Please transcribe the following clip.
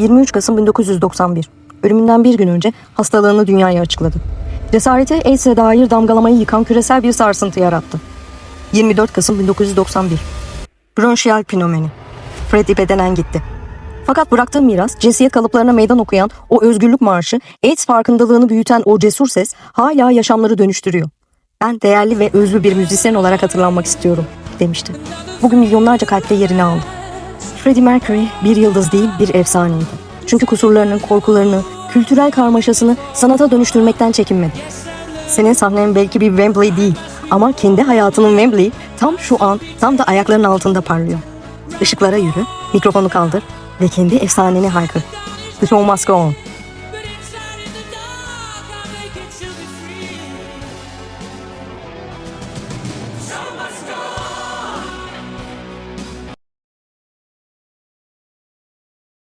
23 Kasım 1991. Ölümünden bir gün önce hastalığını dünyaya açıkladı. Cesareti AIDS'e dair damgalamayı yıkan küresel bir sarsıntı yarattı. 24 Kasım 1991. Bronşiyal pnömoni. Freddie bedenen gitti. Fakat bıraktığı miras, cinsiyet kalıplarına meydan okuyan o özgürlük marşı, AIDS farkındalığını büyüten o cesur ses hala yaşamları dönüştürüyor. Ben değerli ve özlü bir müzisyen olarak hatırlanmak istiyorum, demişti. Bugün milyonlarca kalpte yerini aldı. Freddie Mercury bir yıldız değil bir efsaneydi. Çünkü kusurlarının, korkularını, kültürel karmaşasını sanata dönüştürmekten çekinmedi. Senin sahnen belki bir Wembley değil ama kendi hayatının Wembley tam şu an tam da ayaklarının altında parlıyor. Işıklara yürü, mikrofonu kaldır ve kendi efsaneni haykır. The show must go on.